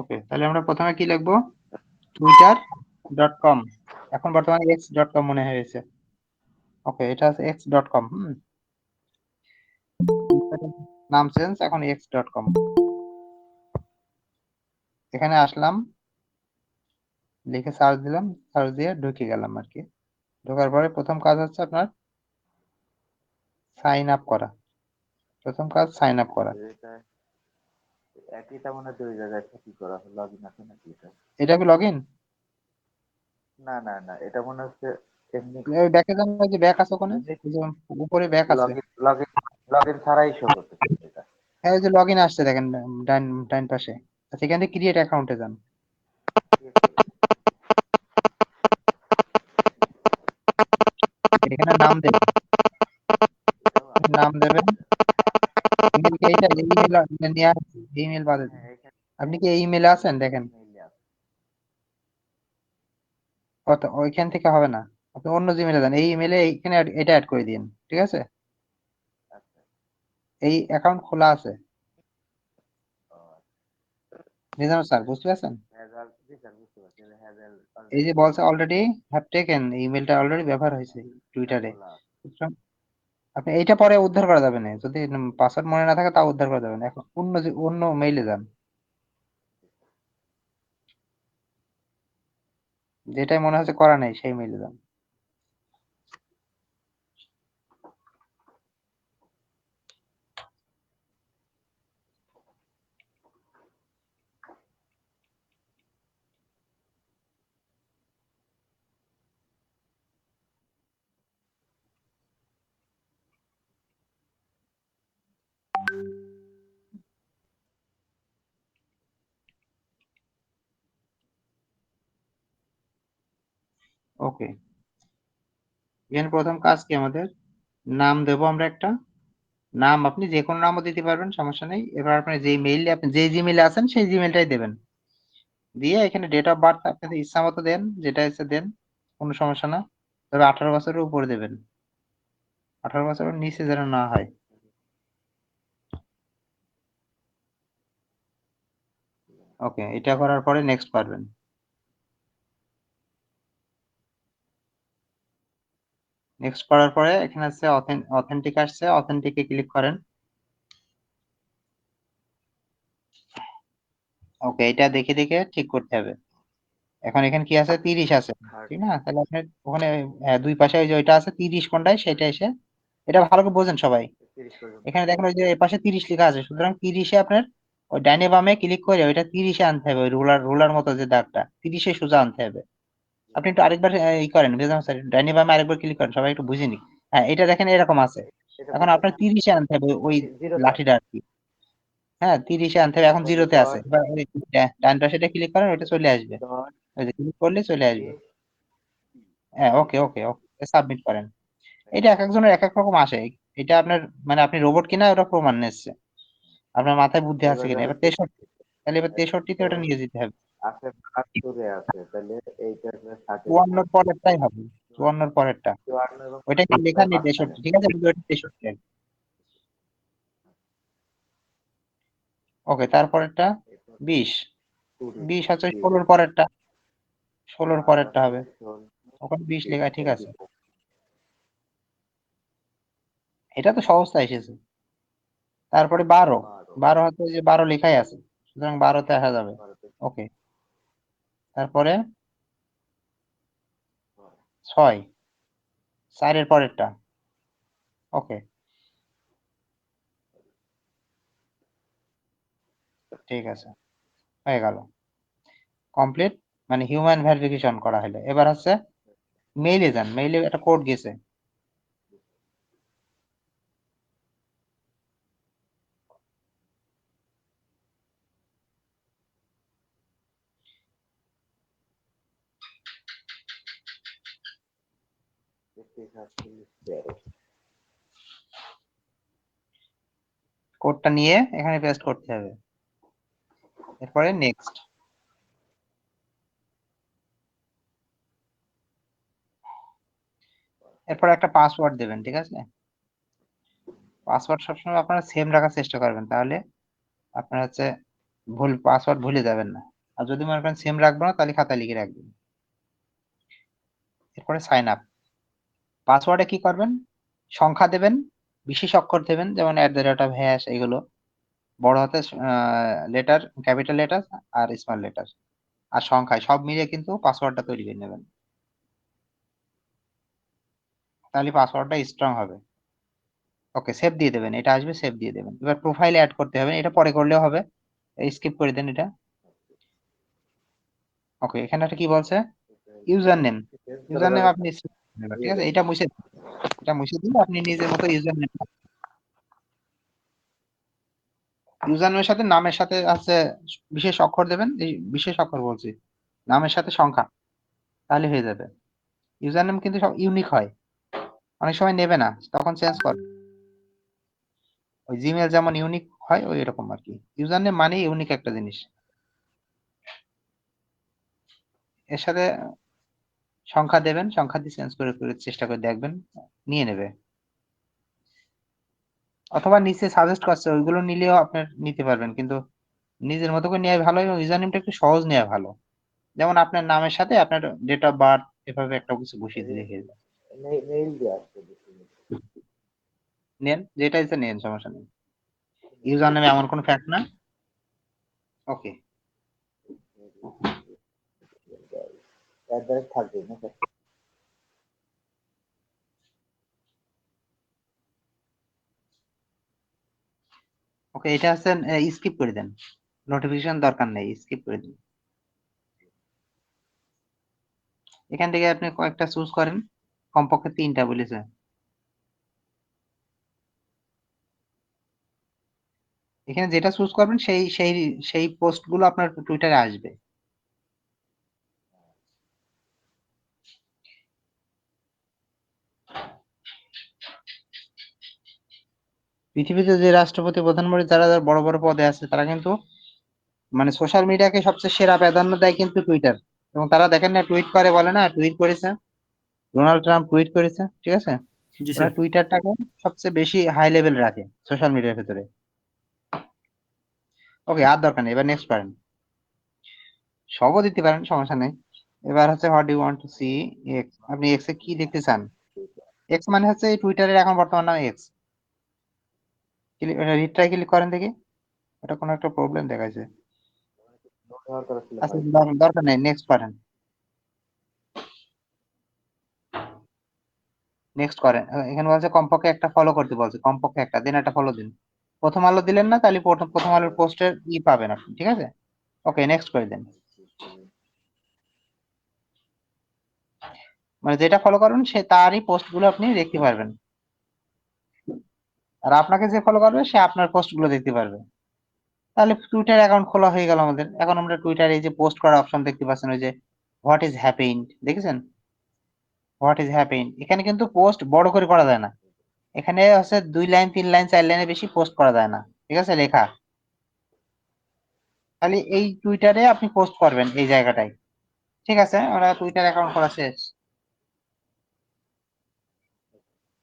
ওকে, তাহলে আমরা প্রথমে কি লিখব? টুইটার ডট কম এখন বর্তমানে এক্স ডট কম মনে হয়েছে। ওকে, এটা আছে এক্স ডট কম নাম চেঞ্জ, এখন এক্স ডট কম এখানে আসলাম, লিখে সার্চ দিলাম সার্চ দিয়ে ঢুকে গেলাম আর কি। ঢোকার পরে প্রথম কাজ হচ্ছে আপনার সাইন আপ করা। প্রথম কাজ সাইন আপ করা। এটা একইটা মনে দুই জায়গায় কি করা লগ ইন আছে নাকি এটা? এটা কি লগ ইন না না না এটা মনে হচ্ছে এমনি ব্যাকে যান ওই যে ব্যাক আছে ওখানে উপরে ব্যাক আছে। Log in log in log in ছাড়াই শো করতেছে এটা। হ্যাঁ ওই যে লগ ইন আসছে দেখেন ডান ডান পাশে। আচ্ছা এখান থেকে ক্রিয়েট অ্যাকাউন্টে যান। এখানে নাম দেবেন। নাম দেবেন। এইটা নিয়ে ইমেল বাদে হ্যাঁ, আপনি কি এই ইমেলে আছেন? দেখেন। কত ওইখান থেকে হবে না। আপনি অন্য জিমেলে যান। এই ইমেলে এইখানে এটা অ্যাড করে দিন। ঠিক আছে? আচ্ছা। এই অ্যাকাউন্ট খোলা আছে। ও, নিজাম স্যার বুঝতে পারছেন? এই যে বলছে অলরেডি হ্যাভ টেকেন ইমেলটা অলরেডি ব্যবহার হয়েছে টুইটারে। সুতরাং আপনি এইটা পরে উদ্ধার করা যাবে না। যদি পাসওয়ার্ড মনে না থাকে, তাও উদ্ধার করা যাবে না। এখন অন্য অন্য মেইলে যান। যেটাই মনে হচ্ছে করা নেই, সেই মেইলে যান। ওকে। এখানে প্রথম কাজ কি আমাদের? নাম দেবো আমরা একটা। নাম আপনি যে কোনো নামও দিতে পারবেন, সমস্যা নেই। এবার আপনি যে মেইলে আপনি যে জিমেলে আছেন সেই জিমেলটাই দেবেন। দিয়ে এখানে ডেট অফ বার্থ আপনাদের ইচ্ছা মতো দেন, যেটা ইচ্ছে দেন, কোনো সমস্যা না। তবে আঠারো বছরের উপরে দেবেন। আঠারো বছরের নিচে যেন না হয়। ওকে, এটা করার পরে নেক্সট পারবেন। নেক্সট করার পরে এখানে আছে অথেন্টিক আসছে অথেন্টিকে ক্লিক করেন। ওকে এটা দেখে দেখে ঠিক করতে হবে। এখন এখানে কি আছে? তিরিশ আছে ঠিক না? তাহলে আপনার ওখানে হ্যাঁ, দুই পাশে ওই যে ওইটা আছে তিরিশ কোনটায়? সেটা এসে এটা ভালো করে বোঝেন সবাই। এখানে দেখেন ওই যে এ পাশে তিরিশ লেখা আছে সুতরাং তিরিশে আপনার ওই ডাইনে বামে ক্লিক করে ওইটা তিরিশে আনতে হবে ওই রুলার রুলার মতো যে দাগটা তিরিশে সোজা আনতে হবে। আপনি একটু আরেকবার ই করেন বুঝলাম স্যার ডাইনে বামে আরেকবার ক্লিক করেন সবাই একটু বুঝে নিক। হ্যাঁ এটা দেখেন এরকম আছে। এটা এখন আপনার তিরিশে আনতে হবে ওই লাঠিটা আর কি। হ্যাঁ তিরিশে আনতে হবে এখন জিরোতে আছে। ডান পাশেটা ক্লিক করেন ওইটা চলে আসবে। ওই যে ক্লিক করলে চলে আসবে। হ্যাঁ ওকে ওকে ওকে সাবমিট করেন। এটা এক একজনের এক এক রকম আসে। এটা আপনার মানে আপনি রোবট কিনা ওটা প্রমাণ নিচ্ছে আপনার মাথায় বুদ্ধি আছে কিনা। এবার তেষট্টি তাহলে এবার তেষট্টিতে ওটা নিয়ে যেতে হবে। আছে বাহাত্তরে আছে তাহলে এইটার সাথে চুয়ান্নর পরেরটাই হবে চুয়ান্নর পরেরটা। চুয়ান্ন এবং ওইটা কি লেখা নেই পাঁচটা তেষট্টি ঠিক আছে ওটা তেষট্টি। ওকে তারপরেরটা বিশ। বিশ হচ্ছে ষোলোর পরেরটা। ষোলোর পরেরটা হবে। ওখানে বিশ লেখা ঠিক আছে। এটা তো সহজটা এসেছে। তারপরে বারো। বারো, বারো হচ্ছে ওই যে বারো লেখাই আছে সুতরাং বারোতে আসা যাবে। ওকে। তারপরে ছয়। চারের পরেরটা। ওকে। ঠিক আছে। হয়ে গেল। কমপ্লিট? মানে হিউম্যান ভেরিফিকেশন করা হলো। এবার হচ্ছে মেইলে যান। মেইলে একটা কোড গেছে। কোডটা নিয়ে এখানে পেস্ট করতে হবে। এরপরে নেক্সট এরপর একটা পাসওয়ার্ড দেবেন, ঠিক আছে? পাসওয়ার্ড সবসময় আপনারা সেম রাখার চেষ্টা করবেন, তাহলে আপনার হচ্ছে ভুল পাসওয়ার্ড ভুলে যাবেন না। আর যদি মনে করেন সেম রাখব না, তাহলে খাতায় লিখে রাখবেন। এরপরে সাইন আপ পাসওয়ার্ডে কি করবেন? সংখ্যা দেবেন, বিশেষ অক্ষর দেবেন, যেমন at the rate of hash এগুলো। বড় হাতে লেটার ক্যাপিটাল লেটার আর স্মল লেটার আর সংখ্যায় সব মিলিয়ে কিন্তু পাসওয়ার্ডটা তৈরি করে নেবেন। তাহলে পাসওয়ার্ডটা স্ট্রং হবে। ওকে সেভ দিয়ে দেবেন, এটা আসবে সেভ দিয়ে দেবেন। এবার প্রোফাইল অ্যাড করতে হবে, এটা পরে করলেও হবে। স্কিপ করে দেন এটা। ওকে এখানে একটা কি বলছে? ইউজার নেম ইউজার নেম আপনি ঠিক আছে, এটা মুছে এটা মুছে আপনি নিজের মতো ইউজার নেম ইউজার নেমের সাথে নামের সাথে আছে বিশেষ অক্ষর দেবেন, এই বিশেষ অক্ষর বলছি। নামের সাথে সংখ্যা, তাহলে হয়ে যাবে। ইউজার নেম কিন্তু সব ইউনিক হয়। অনেক সময় নেবে না, তখন চেঞ্জ কর। ওই জিমেল যেমন ইউনিক হয়, ওই এরকম আর কি। ইউজার নেম মানে ইউনিক একটা জিনিস। এর সাথে সংখ্যা দেবেন সংখ্যা দিয়ে চেঞ্জ করে করে চেষ্টা করে দেখবেন নিয়ে নেবে। অথবা নিচে সাজেস্ট করছে ওইগুলো নিলেও আপনার নিতে পারবেন কিন্তু নিজের মতো করে নেওয়া ভালো এবং ইউজার নেমটা একটু সহজ নেওয়া ভালো। যেমন আপনার নামের সাথে আপনার ডেট অফ বার্থ এভাবে একটা কিছু বসিয়ে দিয়ে রেখে। নেন যেটা ইচ্ছে নেন সমস্যা নেই। ইউজার নেমে এমন কোনো ফ্যাক্ট না? ওকে ওকে এটা স্কিপ করে দেন। নোটিফিকেশন দরকার নেই স্কিপ করে দিন। এখান থেকে আপনি কয়েকটা চুজ করেন, কমপক্ষে তিনটা বলেছে। এখানে যেটা চুজ করবেন, সেই সেই সেই পোস্টগুলো আপনার টুইটারে আসবে। পৃথিবীতে যে রাষ্ট্রপতি প্রধানমন্ত্রী যারা যারা বড় বড় পদে আছে তারা কিন্তু মানে সোশ্যাল মিডিয়াকে সবচেয়ে সেরা প্রাধান্য দেয় কিন্তু টুইটার এবং তারা দেখেন না টুইট করে বলে না টুইট করেছে। ডোনাল্ড ট্রাম্প টুইট করেছে ঠিক আছে? টুইটারটাকে সবচেয়ে বেশি হাই লেভেল রাখে সোশ্যাল মিডিয়ার ভেতরে। ওকে আর দরকার নেই এবার নেক্সট পারেন সবও দিতে পারেন সমস্যা নেই। এবার হচ্ছে what you want to see X আপনি এক্স এ কি দেখতে চান? এক্স মানে হচ্ছে এই টুইটারের এখন বর্তমান নাম এক্স রিট্রাই ক্লিক করেন দেখি। এটা কোনো একটা প্রবলেম দেখাচ্ছে দরকার নেই নেক্সট করেন নেক্সট করেন। এখানে বলছে কমপক্ষে একটা ফলো করতে বলছে, কমপক্ষে একটা, দিন একটা ফলো দিন। প্রথম আলো দিলেন না, তাহলে প্রথম আলোর পোস্টের ই পাবেন আপনি, ঠিক আছে? ওকে নেক্সট করে দেন। মানে যেটা ফলো করবেন, সে তারই পোস্টগুলো আপনি দেখতে পারবেন। আর আপনাকে যে ফলো করবে, সে আপনার পোস্টগুলো দেখতে পারবে। তাহলে টুইটার অ্যাকাউন্ট খোলা হয়ে গেল আমাদের। এখন আমরা টুইটারে এই যে পোস্ট করার অপশন দেখতে পাচ্ছেন, ওই যে হোয়াট ইজ হ্যাপেইন দেখেছেন? হোয়াট ইজ হ্যাপেইন এখানে কিন্তু পোস্ট বড় করে করা যায় না। এখানে হচ্ছে দুই লাইন, তিন লাইন, চার লাইনে বেশি পোস্ট করা যায় না। ঠিক আছে, লেখা? তাহলে এই টুইটারে আপনি পোস্ট করবেন এই জায়গাটায়। ঠিক আছে আমরা টুইটার অ্যাকাউন্ট খোলা শেষ।